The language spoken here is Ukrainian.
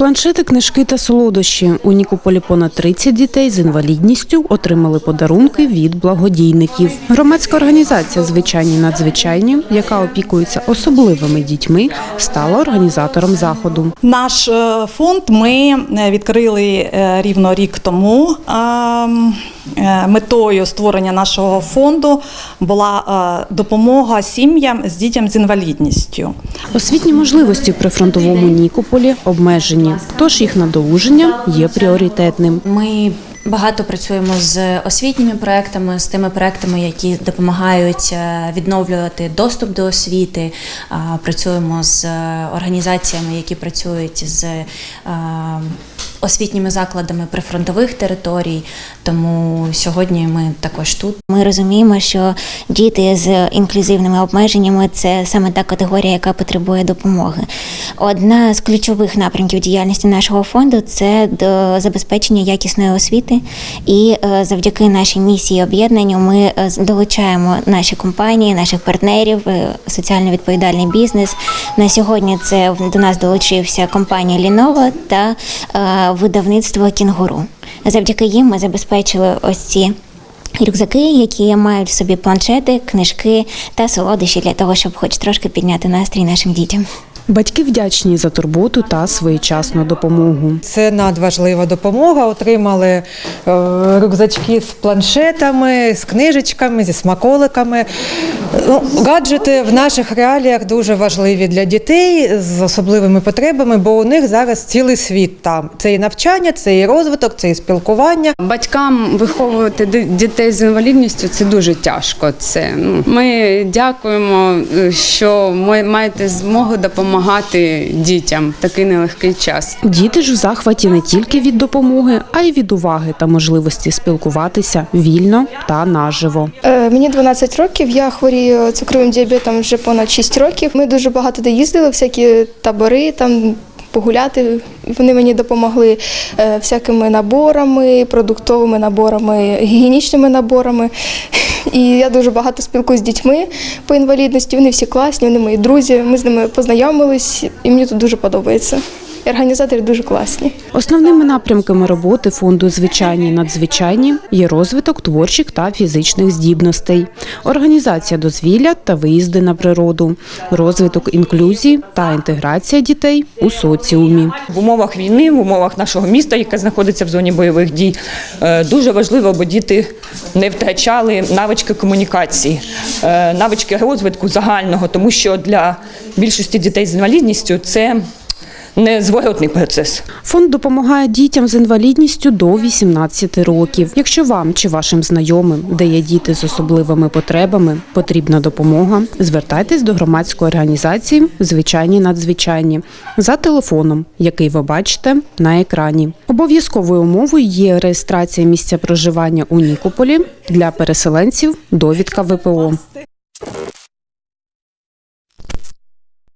Планшети, книжки та солодощі. У Нікополі понад 30 дітей з інвалідністю отримали подарунки від благодійників. Громадська організація Звичайні надзвичайні, яка опікується особливими дітьми, стала організатором заходу. Наш е, фонд ми е, відкрили е, рівно рік тому. Ем, Метою створення нашого фонду була допомога сім'ям з дітям з інвалідністю. Освітні можливості при фронтовому Нікополі обмежені, тож їх надолуження є пріоритетним. Ми багато працюємо з освітніми проектами, з тими проектами, які допомагають е, відновлювати доступ до освіти. Працюємо з е, організаціями, які працюють з е, освітніми закладами прифронтових територій. Тому сьогодні ми також тут. Ми розуміємо, що діти з інклюзивними обмеженнями це саме та категорія, яка потребує допомоги. Одна з ключових напрямків діяльності нашого фонду це до забезпечення якісної освіти. І е, завдяки нашій місії об'єднанню ми е, долучаємо наші компанії, наших партнерів, е, соціально відповідальний бізнес. На сьогодні це до нас долучився компанія Lenovo та видавництво Кінгуру. Завдяки їм ми забезпечили ось ці рюкзаки, які мають в собі планшети, книжки та солодощі для того, щоб хоч трошки підняти настрій нашим дітям. Батьки вдячні за турботу та своєчасну допомогу. Це надважлива допомога. Отримали е, рюкзачки з планшетами, з книжечками, зі смаколиками. Ну, гаджети в наших реаліях дуже важливі для дітей з особливими потребами, бо у них зараз цілий світ там. Це і навчання, це і розвиток, це і спілкування. Батькам виховувати дітей з інвалідністю це дуже тяжко. Це ну ми дякуємо, е, що ми маєте змогу допомагати дітям в такий нелегкий час. Діти ж в захваті не тільки від допомоги, а й від уваги та можливості спілкуватися вільно та наживо. Е, Мені 12 років, я хворію цукровим діабетом вже понад 6 років. Ми дуже багато де їздили, всякі табори там. Погуляти вони мені допомогли е, всякими наборами, продуктовими наборами, гігієнічними наборами. І я дуже багато спілкуюся з дітьми по інвалідності. Вони всі класні, вони мої друзі. Ми з ними познайомились, і мені тут дуже подобається. І організатори дуже класні. Основними напрямками роботи фонду Звичайні надзвичайні є розвиток творчих та фізичних здібностей, організація дозвілля та виїзди на природу, розвиток інклюзії та інтеграція дітей у соціумі. В умовах війни, в умовах нашого міста, яке знаходиться в зоні бойових дій, е, дуже важливо, аби діти не втрачали навички комунікації, е, навички розвитку загального, тому що для більшості дітей з інвалідністю це незворотний процес. Фонд допомагає дітям з інвалідністю до 18 років. Якщо вам чи вашим знайомим, де є діти з особливими потребами, потрібна допомога, звертайтесь до громадської організації Звичайні надзвичайні за телефоном, який ви бачите на екрані. Обов'язковою умовою є реєстрація місця проживання у Нікополі для переселенців. Довідка ВПО.